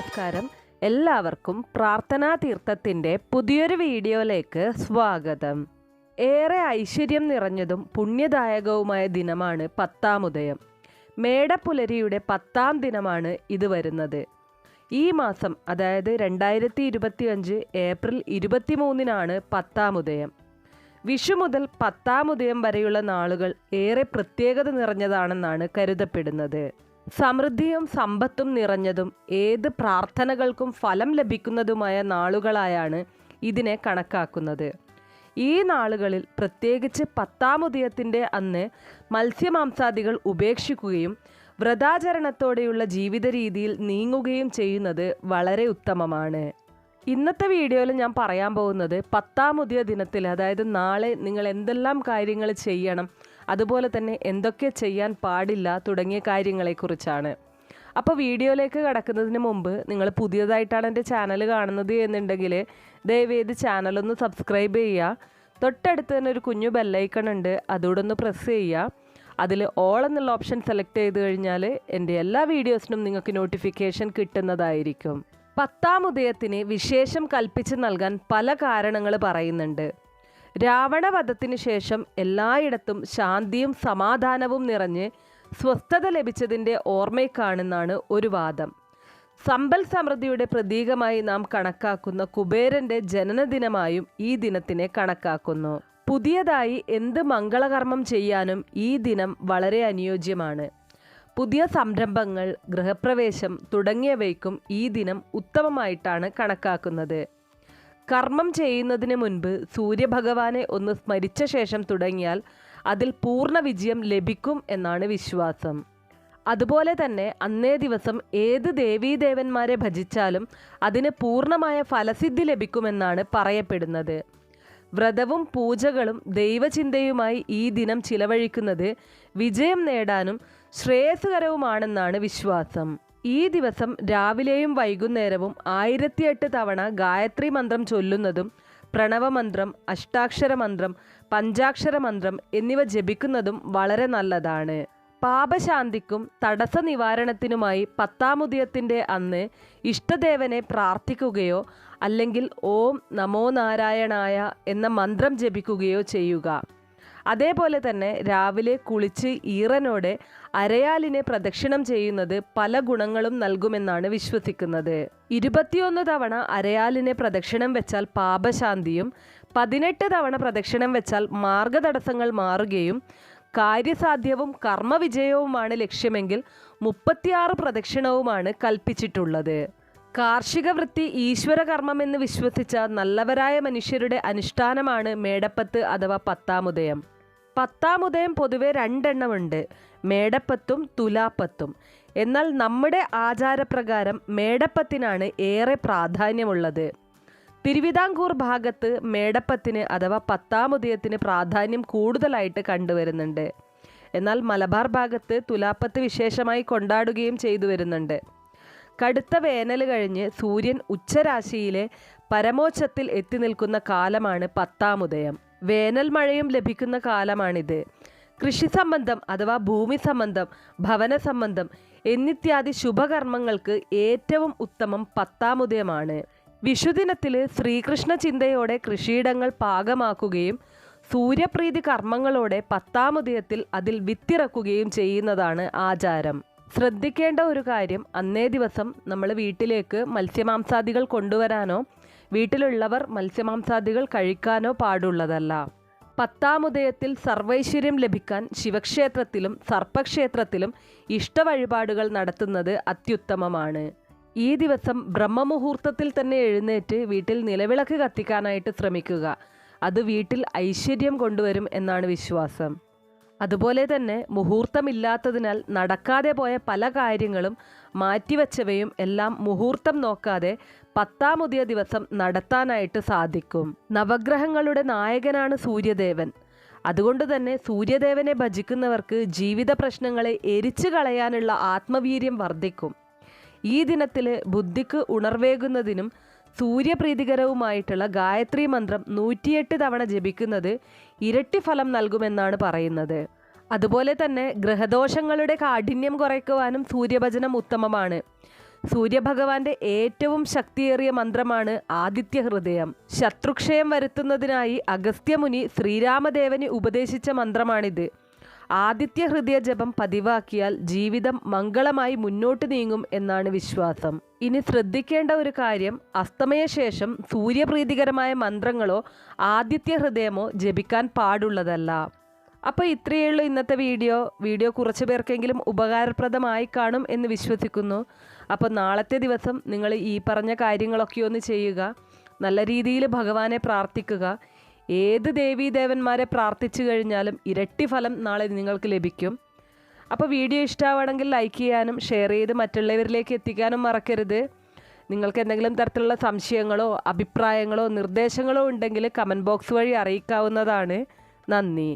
നമസ്കാരം. എല്ലാവർക്കും പ്രാർത്ഥനാ തീർത്ഥത്തിന്റെ പുതിയൊരു വീഡിയോയിലേക്ക് സ്വാഗതം. ഏറെ ഐശ്വര്യം നിറഞ്ഞതും പുണ്യദായകവുമായ ദിനമാണ് പത്താം ഉദയം. മേടപ്പുലരിയുടെ പത്താം ദിനമാണ് ഇത് വരുന്നത്. ഈ മാസം അതായത് രണ്ടായിരത്തി ഇരുപത്തി അഞ്ച് ഏപ്രിൽ ഇരുപത്തി മൂന്നിനാണ് പത്താം ഉദയം. വിഷു മുതൽ പത്താം ഉദയം വരെയുള്ള നാളുകൾ ഏറെ പ്രത്യേകത നിറഞ്ഞതാണെന്നാണ് കരുതപ്പെടുന്നത്. സമൃദ്ധിയും സമ്പത്തും നിറഞ്ഞതും ഏത് പ്രാർത്ഥനകൾക്കും ഫലം ലഭിക്കുന്നതുമായ നാളുകളായാണ് ഇതിനെ കണക്കാക്കുന്നത്. ഈ നാളുകളിൽ പ്രത്യേകിച്ച് പത്താം പത്താമുദയത്തിന്റെ അന്ന് മത്സ്യമാംസാദികൾ ഉപേക്ഷിക്കുകയും വ്രതാചരണത്തോടെയുള്ള ജീവിത രീതിയിൽ നീങ്ങുകയും ചെയ്യുന്നത് വളരെ ഉത്തമമാണ്. ഇന്നത്തെ വീഡിയോയിൽ ഞാൻ പറയാൻ പോകുന്നത് പത്താമുദിയ ദിനത്തിൽ അതായത് നാളെ നിങ്ങൾ എന്തെല്ലാം കാര്യങ്ങൾ ചെയ്യണം അതുപോലെ തന്നെ എന്തൊക്കെ ചെയ്യാൻ പാടില്ല തുടങ്ങിയ കാര്യങ്ങളെക്കുറിച്ചാണ്. അപ്പോൾ വീഡിയോയിലേക്ക് കടക്കുന്നതിന് മുമ്പ് നിങ്ങൾ പുതിയതായിട്ടാണ് എന്റെ ചാനൽ കാണുന്നത് എന്നുണ്ടെങ്കിൽ ദയവേത് ചാനലൊന്ന് സബ്സ്ക്രൈബ് ചെയ്യുക. തൊട്ടടുത്ത് തന്നെ ഒരു കുഞ്ഞു ബെല്ലൈക്കൺ ഉണ്ട് അതുകൂടെ ഒന്ന് പ്രസ് ചെയ്യുക. അതിൽ ഓൾ എന്നുള്ള ഓപ്ഷൻ സെലക്ട് ചെയ്ത് കഴിഞ്ഞാൽ എന്റെ എല്ലാ വീഡിയോസിനും നിങ്ങൾക്ക് നോട്ടിഫിക്കേഷൻ കിട്ടുന്നതായിരിക്കും. പത്താം ഉദയത്തിന് വിശേഷം കൽപ്പിച്ച് നൽകാൻ പല കാരണങ്ങൾ പറയുന്നുണ്ട്. രാവണവധത്തിന് ശേഷം എല്ലായിടത്തും ശാന്തിയും സമാധാനവും നിറഞ്ഞ് സ്വസ്ഥത ലഭിച്ചതിന്റെ ഓർമ്മയ്ക്കാണെന്നാണ് ഒരു വാദം. സമ്പൽ സമൃദ്ധിയുടെ പ്രതീകമായി നാം കണക്കാക്കുന്ന കുബേരന്റെ ജനനദിനമായും ഈ ദിനത്തിനെ കണക്കാക്കുന്നു. പുതിയതായി എന്ത് മംഗളകർമ്മം ചെയ്യാനും ഈ ദിനം വളരെ അനുയോജ്യമാണ്. പുതിയ സംരംഭങ്ങൾ ഗൃഹപ്രവേശം തുടങ്ങിയവയ്ക്കും ഈ ദിനം ഉത്തമമായിട്ടാണ് കണക്കാക്കുന്നത്. കർമ്മം ചെയ്യുന്നതിന് മുൻപ് സൂര്യഭഗവാനെ ഒന്ന് സ്മരിച്ച ശേഷം തുടങ്ങിയാൽ അതിൽ പൂർണ വിജയം ലഭിക്കും എന്നാണ് വിശ്വാസം. അതുപോലെ തന്നെ അന്നേ ദിവസം ഏത് ദേവീദേവന്മാരെ ഭജിച്ചാലും അതിന് പൂർണമായ ഫലസിദ്ധി ലഭിക്കുമെന്നാണ് പറയപ്പെടുന്നത്. വ്രതവും പൂജകളും ദൈവചിന്തയുമായി ഈ ദിനം ചിലവഴിക്കുന്നത് വിജയം നേടാനും ശ്രേയസ്കരവുമാണെന്നാണ് വിശ്വാസം. ഈ ദിവസം രാവിലെയും വൈകുന്നേരവും ആയിരത്തിയെട്ട് തവണ ഗായത്രി മന്ത്രം ചൊല്ലുന്നതും പ്രണവമന്ത്രം അഷ്ടാക്ഷര മന്ത്രം പഞ്ചാക്ഷര മന്ത്രം എന്നിവ ജപിക്കുന്നതും വളരെ നല്ലതാണ്. പാപശാന്തിക്കും തടസ്സ നിവാരണത്തിനുമായി പത്താമുദയത്തിന്റെ അന്ന് ഇഷ്ടദേവനെ പ്രാർത്ഥിക്കുകയോ അല്ലെങ്കിൽ ഓം നമോ നാരായണായ എന്ന മന്ത്രം ജപിക്കുകയോ ചെയ്യുക. അതേപോലെ തന്നെ രാവിലെ കുളിച്ച് ഈറനോടെ അരയാലിനെ പ്രദക്ഷിണം ചെയ്യുന്നത് പല ഗുണങ്ങളും നൽകുമെന്നാണ് വിശ്വസിക്കുന്നത്. ഇരുപത്തിയൊന്ന് തവണ അരയാലിനെ പ്രദക്ഷിണം വെച്ചാൽ പാപശാന്തിയും പതിനെട്ട് തവണ പ്രദക്ഷിണം വെച്ചാൽ മാർഗതടസ്സങ്ങൾ മാറുകയും കാര്യസാധ്യവും കർമ്മവിജയവുമാണ് ലക്ഷ്യമെങ്കിൽ മുപ്പത്തിയാറ് പ്രദക്ഷിണവുമാണ് കൽപ്പിച്ചിട്ടുള്ളത്. കാർഷിക വൃത്തി ഈശ്വരകർമ്മം വിശ്വസിച്ച നല്ലവരായ മനുഷ്യരുടെ അനുഷ്ഠാനമാണ് മേടപ്പത്ത് അഥവാ പത്താമുദയം. പത്താമുദയം പൊതുവെ രണ്ടെണ്ണമുണ്ട് മേടപ്പത്തും തുലാപ്പത്തും. എന്നാൽ നമ്മുടെ ആചാരപ്രകാരം മേടപ്പത്തിനാണ് ഏറെ പ്രാധാന്യമുള്ളത്. തിരുവിതാംകൂർ ഭാഗത്ത് മേടപ്പത്തിന് അഥവാ പത്താമുദയത്തിന് പ്രാധാന്യം കൂടുതലായിട്ട് കണ്ടുവരുന്നുണ്ട്. എന്നാൽ മലബാർ ഭാഗത്ത് തുലാപ്പത്ത് വിശേഷമായി കൊണ്ടാടുകയും ചെയ്തു വരുന്നുണ്ട്. കടുത്ത വേനൽ കഴിഞ്ഞ് സൂര്യൻ ഉച്ചരാശിയിലെ പരമോച്ചത്തിൽ എത്തി നിൽക്കുന്ന കാലമാണ് പത്താമുദയം വേനൽ മഴയും ലഭിക്കുന്ന കാലമാണിത്. കൃഷി സംബന്ധം അഥവാ ഭൂമി സംബന്ധം ഭവന സംബന്ധം എന്നിത്യാദി ശുഭകർമ്മങ്ങൾക്ക് ഏറ്റവും ഉത്തമം പത്താമുദയമാണ് വിഷുദിനത്തിൽ ശ്രീകൃഷ്ണ ചിന്തയോടെ കൃഷിയിടങ്ങൾ പാകമാക്കുകയും സൂര്യപ്രീതി കർമ്മങ്ങളോടെ പത്താമുദയത്തിൽ അതിൽ വിത്തിറക്കുകയും ചെയ്യുന്നതാണ് ആചാരം. ശ്രദ്ധിക്കേണ്ട ഒരു കാര്യം അന്നേ ദിവസം നമ്മൾ വീട്ടിലേക്ക് മത്സ്യമാംസാദികൾ കൊണ്ടുവരാനോ വീട്ടിലുള്ളവർ മത്സ്യമാംസാദികൾ കഴിക്കാനോ പാടുള്ളതല്ല. പത്താമുദയത്തിൽ സർവൈശ്വര്യം ലഭിക്കാൻ ശിവക്ഷേത്രത്തിലും സർപ്പക്ഷേത്രത്തിലും ഇഷ്ടവഴിപാടുകൾ നടത്തുന്നത് അത്യുത്തമമാണ്. ഈ ദിവസം ബ്രഹ്മമുഹൂർത്തത്തിൽ തന്നെ എഴുന്നേറ്റ് വീട്ടിൽ നിലവിളക്ക് കത്തിക്കാനായിട്ട് ശ്രമിക്കുക. അത് വീട്ടിൽ ഐശ്വര്യം കൊണ്ടുവരും എന്നാണ് വിശ്വാസം. അതുപോലെ തന്നെ മുഹൂർത്തമില്ലാത്തതിനാൽ നടക്കാതെ പോയ പല കാര്യങ്ങളും മാറ്റിവെച്ചവയും എല്ലാം മുഹൂർത്തം നോക്കാതെ പത്താമുതിയ ദിവസം നടത്താനായിട്ട് സാധിക്കും. നവഗ്രഹങ്ങളുടെ നായകനാണ് സൂര്യദേവൻ. അതുകൊണ്ട് തന്നെ സൂര്യദേവനെ ഭജിക്കുന്നവർക്ക് ജീവിത പ്രശ്നങ്ങളെ എരിച്ചു കളയാനുള്ള ആത്മവീര്യം വർദ്ധിക്കും. ഈ ദിനത്തിൽ ബുദ്ധിക്ക് ഉണർവേകുന്നതിനും സൂര്യപ്രീതികരവുമായിട്ടുള്ള ഗായത്രി മന്ത്രം നൂറ്റിയെട്ട് തവണ ജപിക്കുന്നത് ഇരട്ടി ഫലം നൽകുമെന്നാണ് പറയുന്നത്. അതുപോലെ തന്നെ ഗ്രഹദോഷങ്ങളുടെ കാഠിന്യം കുറയ്ക്കുവാനും സൂര്യഭജനം ഉത്തമമാണ്. സൂര്യഭഗവാന്റെ ഏറ്റവും ശക്തിയേറിയ മന്ത്രമാണ് ആദിത്യ ഹൃദയം ശത്രുക്ഷയം വരുത്തുന്നതിനായി അഗസ്ത്യമുനി ശ്രീരാമദേവന് ഉപദേശിച്ച മന്ത്രമാണിത്. ആദിത്യ ഹൃദയ ജപം പതിവാക്കിയാൽ ജീവിതം മംഗളമായി മുന്നോട്ട് നീങ്ങും എന്നാണ് വിശ്വാസം. ഇനി ശ്രദ്ധിക്കേണ്ട ഒരു കാര്യം അസ്തമയ ശേഷം സൂര്യപ്രീതികരമായ മന്ത്രങ്ങളോ ആദിത്യ ഹൃദയമോ ജപിക്കാൻ പാടുള്ളതല്ല. അപ്പോൾ ഇത്രയേ ഉള്ളൂ ഇന്നത്തെ വീഡിയോ. വീഡിയോ കുറച്ച് പേർക്കെങ്കിലും ഉപകാരപ്രദമായി കാണും എന്ന് വിശ്വസിക്കുന്നു. അപ്പോൾ നാളത്തെ ദിവസം നിങ്ങൾ ഈ പറഞ്ഞ കാര്യങ്ങളൊക്കെ ഒന്ന് ചെയ്യുക. നല്ല രീതിയിൽ ഭഗവാനെ പ്രാർത്ഥിക്കുക. ഏത് ദേവീദേവന്മാരെ പ്രാർത്ഥിച്ചു കഴിഞ്ഞാലും ഇരട്ടി ഫലം നാളെ നിങ്ങൾക്ക് ലഭിക്കും. അപ്പോൾ വീഡിയോ ഇഷ്ടമാണെങ്കിൽ ലൈക്ക് ചെയ്യാനും ഷെയർ ചെയ്ത് മറ്റുള്ളവരിലേക്ക് എത്തിക്കാനും മറക്കരുത്. നിങ്ങൾക്ക് എന്തെങ്കിലും തരത്തിലുള്ള സംശയങ്ങളോ അഭിപ്രായങ്ങളോ നിർദ്ദേശങ്ങളോ ഉണ്ടെങ്കിൽ കമന്റ് ബോക്സ് വഴി അറിയിക്കാവുന്നതാണ്. നന്ദി.